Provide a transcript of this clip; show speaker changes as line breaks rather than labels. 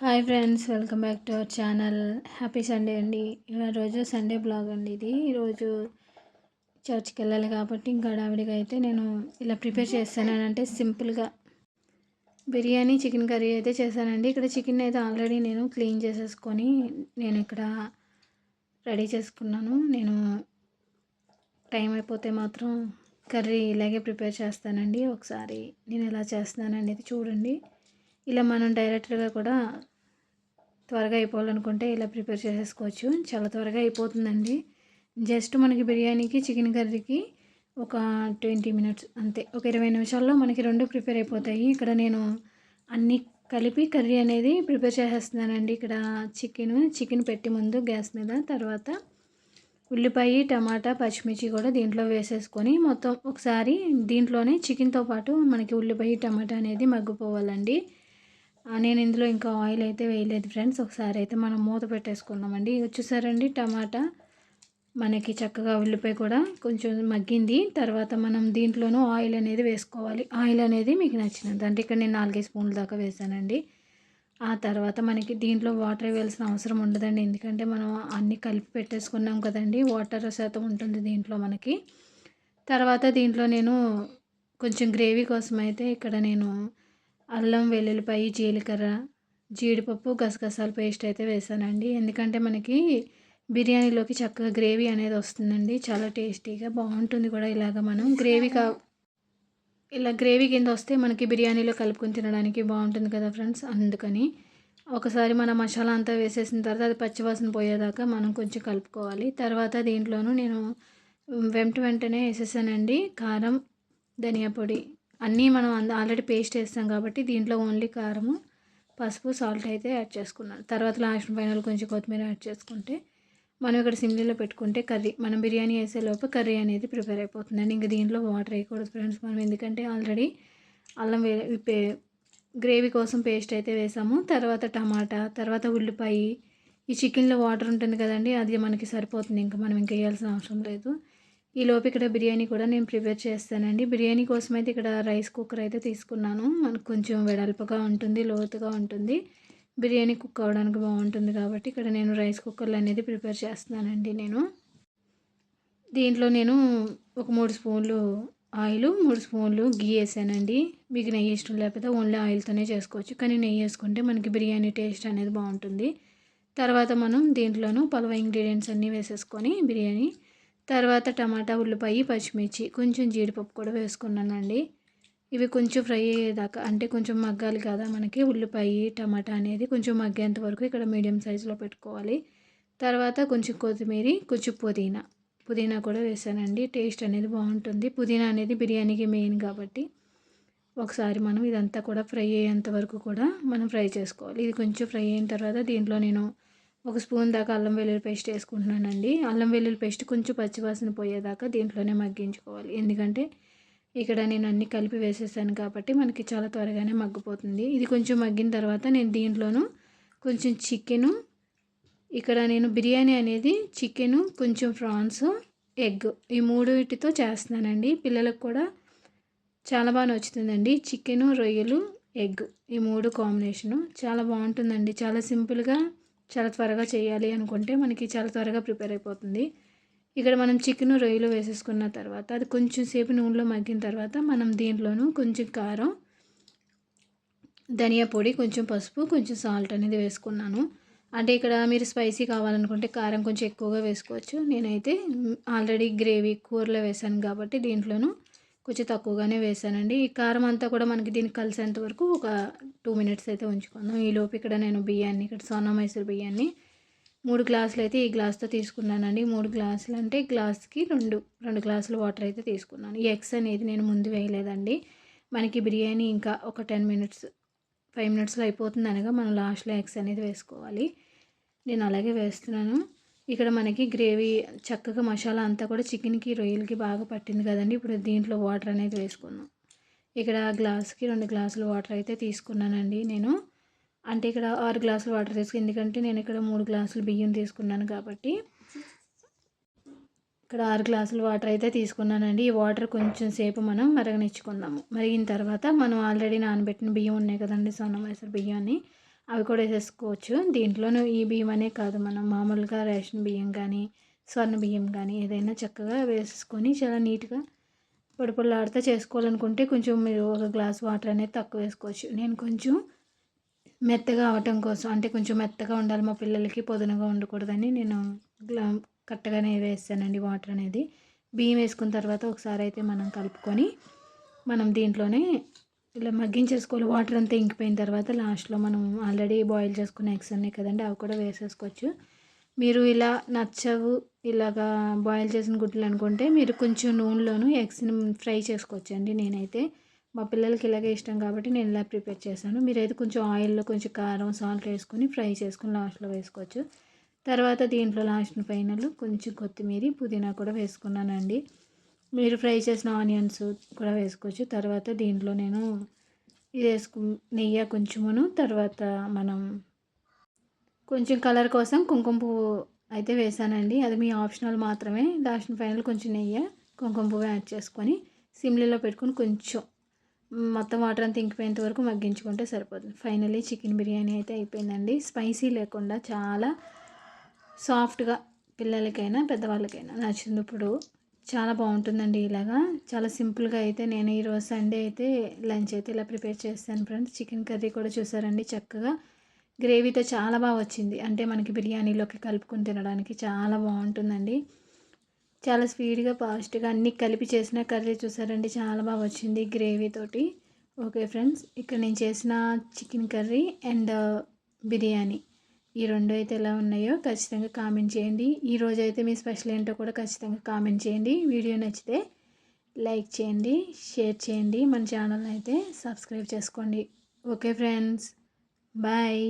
Hi friends welcome back to our channel. Happy Sunday అండి. ఇవాళ రోజు సండే బ్లాగ్ అండి ఇది. ఈరోజు చర్చ్కి వెళ్ళాలి కాబట్టి ఇంకా హడావిడిగా అయితే నేను ఇలా ప్రిపేర్ చేస్తానంటే సింపుల్గా బిర్యానీ చికెన్ కర్రీ అయితే చేశానండి. ఇక్కడ చికెన్ అయితే ఆల్రెడీ నేను క్లీన్ చేసేసుకొని నేను ఇక్కడ రెడీ చేసుకున్నాను. నేను టైం అయిపోతే మాత్రం కర్రీ ఇలాగే ప్రిపేర్ చేస్తానండి. ఒకసారి నేను ఎలా చేస్తున్నాను అనేది చూడండి. ఇలా మనం డైరెక్ట్గా కూడా త్వరగా అయిపోవాలనుకుంటే ఇలా ప్రిపేర్ చేసేసుకోవచ్చు. చాలా త్వరగా అయిపోతుందండి. జస్ట్ మనకి బిర్యానీకి చికెన్ కర్రీకి ఒక ట్వంటీ మినిట్స్ అంతే. ఒక ఇరవై నిమిషాల్లో మనకి రెండు ప్రిపేర్ అయిపోతాయి. ఇక్కడ నేను అన్నీ కలిపి కర్రీ అనేది ప్రిపేర్ చేసేస్తున్నానండి. ఇక్కడ చికెన్ చికెన్ పెట్టి ముందు గ్యాస్ మీద తర్వాత ఉల్లిపాయ టమాటా పచ్చిమిర్చి కూడా దీంట్లో వేసేసుకొని మొత్తం ఒకసారి దీంట్లోనే చికెన్తో పాటు మనకి ఉల్లిపాయ టమాటా అనేది మగ్గిపోవాలండి. నేను ఇందులో ఇంకా ఆయిల్ అయితే వేయలేదు ఫ్రెండ్స్ ఒకసారి అయితే మనం మూత పెట్టేసుకుందామండి. వచ్చేసారండి టమాటా మనకి చక్కగా ఉల్లిపాయ కూడా కొంచెం మగ్గింది. తర్వాత మనం దీంట్లోనూ ఆయిల్ అనేది వేసుకోవాలి. ఆయిల్ అనేది మీకు నచ్చినది అంటే ఇక్కడ నేను నాలుగైదు స్పూన్ల దాకా వేసానండి. ఆ తర్వాత మనకి దీంట్లో వాటర్ వేయాల్సిన అవసరం ఉండదండి. ఎందుకంటే మనం అన్నీ కలిపి పెట్టేసుకున్నాం కదండి వాటర్ శాతం ఉంటుంది దీంట్లో మనకి. తర్వాత దీంట్లో నేను కొంచెం గ్రేవీ కోసం అయితే ఇక్కడ నేను అల్లం వెల్లుల్లిపాయ జీలకర్ర జీడిపప్పు గసగసాల పేస్ట్ అయితే వేసానండి. ఎందుకంటే మనకి బిర్యానీలోకి చక్కగా గ్రేవీ అనేది వస్తుందండి. చాలా టేస్టీగా బాగుంటుంది కూడా ఇలాగ మనం. గ్రేవీ కా ఇలా గ్రేవీ కింద వస్తే మనకి బిర్యానీలో కలుపుకొని తినడానికి బాగుంటుంది కదా ఫ్రెండ్స్. అందుకని ఒకసారి మన మసాలా అంతా వేసేసిన తర్వాత అది పచ్చివాసన పోయేదాకా మనం కొంచెం కలుపుకోవాలి. తర్వాత దీంట్లోనూ నేను వెంట వెంటనే వేసేసానండి. కారం ధనియా పొడి అన్నీ మనం ఆల్రెడీ పేస్ట్ వేస్తాం కాబట్టి దీంట్లో ఓన్లీ కారము పసుపు సాల్ట్ అయితే యాడ్ చేసుకున్నాను. తర్వాత లాస్ట్ ఫైనల్ కొంచెం కొత్తిమీర యాడ్ చేసుకుంటే మనం ఇక్కడ సిమ్లీలో పెట్టుకుంటే కర్రీ మనం బిర్యానీ వేసే లోపు కర్రీ అనేది ప్రిపేర్ అయిపోతుందండి. ఇంకా దీంట్లో వాటర్ వేయకూడదు ఫ్రెండ్స్. మనం ఎందుకంటే ఆల్రెడీ అల్లం వే గ్రేవీ కోసం పేస్ట్ అయితే వేసాము. తర్వాత టమాటా తర్వాత ఉల్లిపాయ ఈ చికెన్లో వాటర్ ఉంటుంది కదండి అది మనకి సరిపోతుంది. ఇంకా మనం ఇంకా వేయాల్సిన అవసరం లేదు. ఈ లోపు ఇక్కడ బిర్యానీ కూడా నేను ప్రిపేర్ చేస్తానండి. బిర్యానీ కోసం అయితే ఇక్కడ రైస్ కుక్కర్ అయితే తీసుకున్నాను. మనకు కొంచెం వెడల్పుగా ఉంటుంది లోతుగా ఉంటుంది. బిర్యానీ కుక్ అవ్వడానికి బాగుంటుంది కాబట్టి ఇక్కడ నేను రైస్ కుక్కర్లు అనేది ప్రిపేర్ చేస్తున్నానండి నేను. దీంట్లో నేను ఒక మూడు స్పూన్లు ఆయిల్ మూడు స్పూన్లు గీ వేసానండి. మీకు నెయ్యి ఇష్టం లేకపోతే ఓన్లీ ఆయిల్తోనే చేసుకోవచ్చు. కానీ నెయ్యి వేసుకుంటే మనకి బిర్యానీ టేస్ట్ అనేది బాగుంటుంది. తర్వాత మనం దీంట్లోనూ పలువ ఇంగ్రీడియంట్స్ అన్నీ వేసేసుకొని బిర్యానీ తర్వాత టమాటా ఉల్లిపాయ పచ్చిమిర్చి కొంచెం జీడిపప్పు కూడా వేసుకున్నానండి. ఇవి కొంచెం ఫ్రై అయ్యేదాకా అంటే కొంచెం మగ్గాలి కదా మనకి ఉల్లిపాయ టమాటా అనేది కొంచెం మగ్గేంత వరకు ఇక్కడ మీడియం సైజులో పెట్టుకోవాలి. తర్వాత కొంచెం కొత్తిమీర కొంచెం పుదీనా. పుదీనా కూడా వేసానండి టేస్ట్ అనేది బాగుంటుంది. పుదీనా అనేది బిర్యానీకి మెయిన్ కాబట్టి ఒకసారి మనం ఇదంతా కూడా ఫ్రై అయ్యేంత వరకు కూడా మనం ఫ్రై చేసుకోవాలి. ఇది కొంచెం ఫ్రై అయిన తర్వాత దీంట్లో నేను ఒక స్పూన్ దాకా అల్లం వెల్లుల్లి పేస్ట్ వేసుకుంటున్నానండి. అల్లం వెల్లుల్లి పేస్ట్ కొంచెం పచ్చివాసన పోయేదాకా దీంట్లోనే మగ్గించుకోవాలి. ఎందుకంటే ఇక్కడ నేను అన్ని కలిపి వేసేసాను కాబట్టి మనకి చాలా త్వరగానే మగ్గిపోతుంది. ఇది కొంచెం మగ్గిన తర్వాత నేను దీంట్లోనూ కొంచెం చికెను ఇక్కడ నేను బిర్యానీ అనేది చికెను కొంచెం ఫ్రాన్స్ ఎగ్ ఈ మూడు వీటితో చేస్తున్నానండి. పిల్లలకు కూడా చాలా బాగా నచ్చుతుందండి. చికెను రొయ్యలు ఎగ్ ఈ మూడు కాంబినేషను. చాలా బాగుంటుందండి. చాలా సింపుల్గా చాలా త్వరగా చేయాలి అనుకుంటే మనకి చాలా త్వరగా ప్రిపేర్ అయిపోతుంది. ఇక్కడ మనం చికెన్ రొయ్యలు వేసేసుకున్న తర్వాత అది కొంచెం సేపు నూనెలో మగ్గిన తర్వాత మనం దీంట్లోనూ కొంచెం కారం ధనియా పొడి కొంచెం పసుపు కొంచెం సాల్ట్ అనేది వేసుకున్నాను. అంటే ఇక్కడ మీరు స్పైసీ కావాలనుకుంటే కారం కొంచెం ఎక్కువగా వేసుకోవచ్చు. నేనైతే ఆల్రెడీ గ్రేవీ కూరలో వేసాను కాబట్టి దీంట్లోనూ కొంచెం తక్కువగానే వేసానండి ఈ కారం అంతా కూడా మనకి దీనికి కలిసేంత వరకు ఒక టూ మినిట్స్ అయితే ఉంచుకుందాం. ఈలోపు ఇక్కడ నేను బియ్యాన్ని ఇక్కడ సోనా మైసూర్ బియ్యాన్ని మూడు గ్లాసులు అయితే ఈ గ్లాస్తో తీసుకున్నానండి. మూడు గ్లాసులు అంటే గ్లాస్కి రెండు రెండు గ్లాసులు వాటర్ అయితే తీసుకున్నాను. ఈ ఎగ్స్ అనేది నేను ముందు వేయలేదండి. మనకి బిర్యానీ ఇంకా ఒక టెన్ మినిట్స్ ఫైవ్ మినిట్స్లో అయిపోతుంది అనగా మనం లాస్ట్లో ఎగ్స్ అనేది వేసుకోవాలి. నేను అలాగే వేస్తున్నాను. ఇక్కడ మనకి గ్రేవీ చక్కగా మసాలా అంతా కూడా చికెన్కి రొయ్యలకి బాగా పట్టింది కదండి. ఇప్పుడు దీంట్లో వాటర్ అనేది వేసుకుందాం. ఇక్కడ గ్లాస్కి రెండు గ్లాసులు వాటర్ అయితే తీసుకున్నానండి నేను. అంటే ఇక్కడ ఆరు గ్లాసులు వాటర్ తీసుకు ఎందుకంటే నేను ఇక్కడ మూడు గ్లాసులు బియ్యం తీసుకున్నాను కాబట్టి. ఇక్కడ ఆరు గ్లాసులు వాటర్ అయితే తీసుకున్నానండి. ఈ వాటర్ కొంచెం సేపు మనం మరగనిచ్చుకుందాము. మరిగిన తర్వాత మనం ఆల్రెడీ నానబెట్టిన బియ్యం ఉన్నాయి కదండి సోనం మైసూర్ బియ్యాన్ని. అవి కూడా వేసేసుకోవచ్చు. దీంట్లోనూ ఈ బియ్యం అనే కాదు మనం మామూలుగా రేషన్ బియ్యం కానీ స్వర్ణ బియ్యం కానీ ఏదైనా చక్కగా వేసుకొని చాలా నీట్గా పొడి పొడిలాడితే చేసుకోవాలనుకుంటే కొంచెం మీరు ఒక గ్లాస్ వాటర్ అనేది తక్కువ వేసుకోవచ్చు. నేను కొంచెం మెత్తగా అవటం కోసం అంటే కొంచెం మెత్తగా ఉండాలి మా పిల్లలకి పొదునగా ఉండకూడదని నేను గ్లా కట్టగానే వేస్తానండి వాటర్ అనేది. బియ్యం వేసుకున్న తర్వాత ఒకసారి అయితే మనం కలుపుకొని మనం దీంట్లోనే ఇలా మగ్గించేసుకోవాలి. వాటర్ అంతా ఇంకిపోయిన తర్వాత లాస్ట్లో మనం ఆల్రెడీ బాయిల్ చేసుకున్న ఎగ్స్ ఉన్నాయి కదండి అవి కూడా వేసేసుకోవచ్చు. మీరు ఇలా నచ్చవు ఇలాగా బాయిల్ చేసిన గుడ్లు అనుకుంటే మీరు కొంచెం నూనెలోను ఎగ్స్ని ఫ్రై చేసుకోవచ్చు అండి నేనైతే. మా పిల్లలకి ఇలాగే ఇష్టం కాబట్టి నేను ఇలా ప్రిపేర్ చేశాను. మీరైతే కొంచెం ఆయిల్లో కొంచెం కారం సాల్ట్ వేసుకొని ఫ్రై చేసుకొని లాస్ట్లో వేసుకోవచ్చు. తర్వాత దీంట్లో లాస్ట్ ఫైనల్ కొంచెం కొత్తిమీర పుదీనా కూడా వేసుకున్నానండి. మీరు ఫ్రై చేసిన ఆనియన్స్ కూడా వేసుకోవచ్చు. తర్వాత దీంట్లో నేను ఇది వేసుకు నెయ్యి కొంచెమును తర్వాత మనం కొంచెం కలర్ కోసం కుంకుమ పువ్వు అయితే వేసానండి. అది మీ ఆప్షనల్ మాత్రమే. లాస్ట్ ఫైనల్ కొంచెం నెయ్యి కుంకుమ పువ్వు యాడ్ చేసుకొని సిమ్లీలో పెట్టుకొని కొంచెం మొత్తం వాటర్ అంతా ఇంకిపోయేంత వరకు మగ్గించుకుంటే సరిపోతుంది. ఫైనలీ చికెన్ బిర్యానీ అయితే అయిపోయిందండి. స్పైసీ లేకుండా చాలా సాఫ్ట్గా పిల్లలకైనా పెద్దవాళ్ళకైనా నచ్చింది ఇప్పుడు. చాలా బాగుంటుందండి ఇలాగా. చాలా సింపుల్గా అయితే నేను ఈరోజు సండే అయితే లంచ్ అయితే ఇలా ప్రిపేర్ చేస్తాను ఫ్రెండ్స్. చికెన్ కర్రీ కూడా చూసారండి చక్కగా. గ్రేవీతో చాలా బాగా వచ్చింది. అంటే మనకి బిర్యానీలోకి కలుపుకొని తినడానికి చాలా బాగుంటుందండి. చాలా స్పీడ్గా ఫాస్ట్గా అన్నీ కలిపి చేసిన కర్రీ చూసారండి. చాలా బాగా వచ్చింది గ్రేవీతోటి ఓకే ఫ్రెండ్స్ ఇక్కడ నేను చేసిన చికెన్ కర్రీ అండ్ బిర్యానీ. ఈ రెండు అయితే ఎలా ఉన్నాయో ఖచ్చితంగా కామెంట్ చేయండి. ఈ రోజు అయితే మీ స్పెషల్ ఏంటో కూడా ఖచ్చితంగా కామెంట్ చేయండి. వీడియో నచ్చితే లైక్ చేయండి షేర్ చేయండి. మన ఛానల్ అయితే సబ్స్క్రైబ్ చేసుకోండి. Okay friends bye.